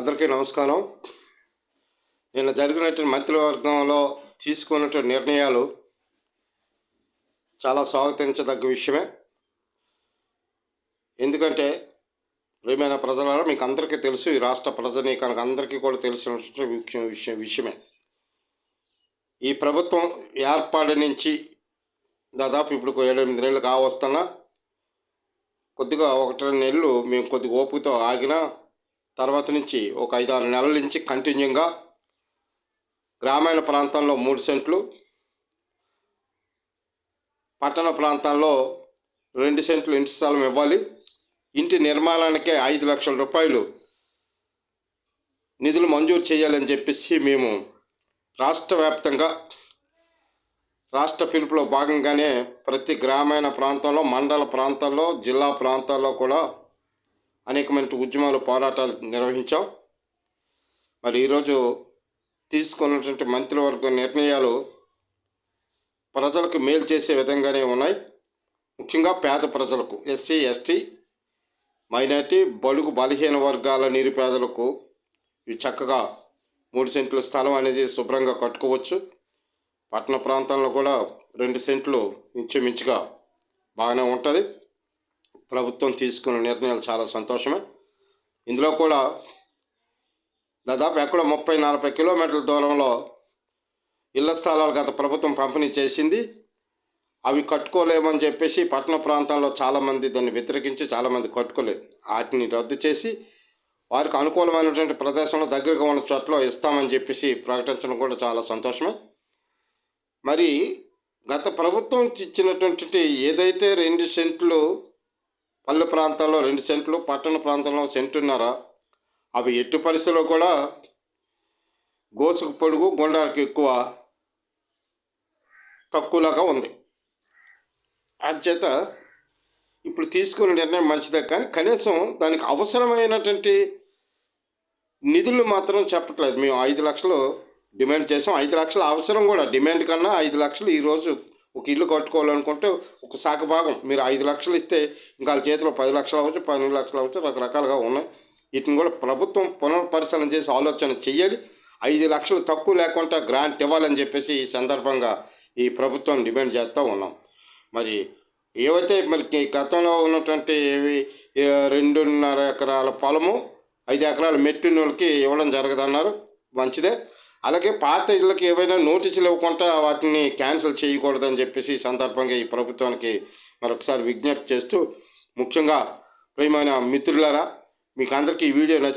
అందరికీ నమస్కారం. నిన్న జరిగినటువంటి మంత్రివర్గంలో తీసుకున్నటువంటి నిర్ణయాలు చాలా స్వాగతించదగ్గ విషయమే. ఎందుకంటే ప్రియమైన ప్రజలారా మీకు అందరికీ తెలుసు ఈ రాష్ట్ర ప్రజనీకానికి అందరికీ కూడా తెలిసినటువంటి విషయం విషయం విషయమే. ఈ ప్రభుత్వం ఏర్పాటు నుంచి దాదాపు ఇప్పుడు ఏడెనిమిది నెలలు కావస్తున్నా కొద్దిగా ఒకటి రెండు నెలలు మేము కొద్దిగా ఓపికతో ఆగినా తర్వాత నుంచి ఒక ఐదారు నెలల నుంచి కంటిన్యూగా గ్రామీణ ప్రాంతంలో మూడు సెంట్లు పట్టణ ప్రాంతాల్లో రెండు సెంట్లు ఇంటి స్థలం ఇవ్వాలి. ఇంటి నిర్మాణానికే ఐదు లక్షల రూపాయలు నిధులు మంజూరు చేయాలని చెప్పేసి మేము రాష్ట్ర వ్యాప్తంగా రాష్ట్ర పిలుపులో భాగంగానే ప్రతి గ్రామీణ ప్రాంతంలో మండల ప్రాంతాల్లో జిల్లా ప్రాంతాల్లో కూడా అనేకమైన ఉద్యమాలు పోరాటాలు నిర్వహించాం. మరి ఈరోజు తీసుకున్నటువంటి మంత్రివర్గ నిర్ణయాలు ప్రజలకు మేలు చేసే విధంగానే ఉన్నాయి. ముఖ్యంగా పేద ప్రజలకు ఎస్సీ ఎస్టీ మైనార్టీ బడుగు బలహీన వర్గాల నిరుపేదలకు ఇవి చక్కగా మూడు సెంట్ల స్థలం అనేది శుభ్రంగా కట్టుకోవచ్చు. పట్టణ ప్రాంతాల్లో కూడా రెండు సెంట్లు ఇంచుమించుగా బాగానే ఉంటుంది. ప్రభుత్వం తీసుకున్న నిర్ణయాలు చాలా సంతోషమే. ఇందులో కూడా దాదాపు ఎక్కడో ముప్పై నలభై కిలోమీటర్ల దూరంలో ఇళ్ళ స్థలాలు గత ప్రభుత్వం పంపిణీ చేసింది. అవి కట్టుకోలేమని చెప్పేసి పట్టణ ప్రాంతాల్లో చాలామంది దాన్ని వ్యతిరేకించి చాలామంది కట్టుకోలేదు. వాటిని రద్దు చేసి వారికి అనుకూలమైనటువంటి ప్రదేశంలో దగ్గరగా ఉన్న చోట్ల ఇస్తామని చెప్పేసి ప్రకటించడం కూడా చాలా సంతోషమే. మరి గత ప్రభుత్వం ఇచ్చినటువంటి ఏదైతే రెండు సెంట్లు పల్లె ప్రాంతాల్లో రెండు సెంట్లు పట్టణ ప్రాంతంలో సెంటున్నర. అవి ఎట్టి పరిస్థితుల్లో కూడా గోసుకు పొడుగు గుండాలకు ఎక్కువ తక్కువలాగా ఉంది. చేత ఇప్పుడు తీసుకున్న నిర్ణయం మంచిదే కానీ కనీసం దానికి అవసరమైనటువంటి నిధులు మాత్రం చెప్పట్లేదు. మేము ఐదు లక్షలు డిమాండ్ చేసాం. ఐదు లక్షల అవసరం కూడా. డిమాండ్ కన్నా ఐదు లక్షలు ఈరోజు ఒక ఇల్లు కట్టుకోవాలనుకుంటే ఒక శాఖ భాగం మీరు ఐదు లక్షలు ఇస్తే ఇంకా వాళ్ళ చేతిలో పది లక్షలు అవ్వచ్చు పన్నెండు లక్షలు అవ్వచ్చు రకరకాలుగా ఉన్నాయి. వీటిని కూడా ప్రభుత్వం పునర్పరిశీలన చేసి ఆలోచన చేయాలి. ఐదు లక్షలు తక్కువ లేకుండా గ్రాంట్ ఇవ్వాలని చెప్పేసి ఈ సందర్భంగా ఈ ప్రభుత్వం డిమాండ్ చేస్తూ ఉన్నాం. మరి ఏవైతే మరి గతంలో ఉన్నటువంటి రెండున్నర ఎకరాల పొలము ఐదు ఎకరాల మెట్టిన వాళ్ళకి ఇవ్వడం జరగదన్నారు. మంచిదే. అలాగే పాత ఇళ్ళకి ఏవైనా నోటీసులు ఇవ్వకుండా వాటిని క్యాన్సిల్ చేయకూడదని చెప్పేసి ఈ సందర్భంగా ఈ ప్రభుత్వానికి మరొకసారి విజ్ఞప్తి చేస్తూ ముఖ్యంగా ప్రియమైన మిత్రులారా మీకు అందరికీ ఈ వీడియో నచ్చి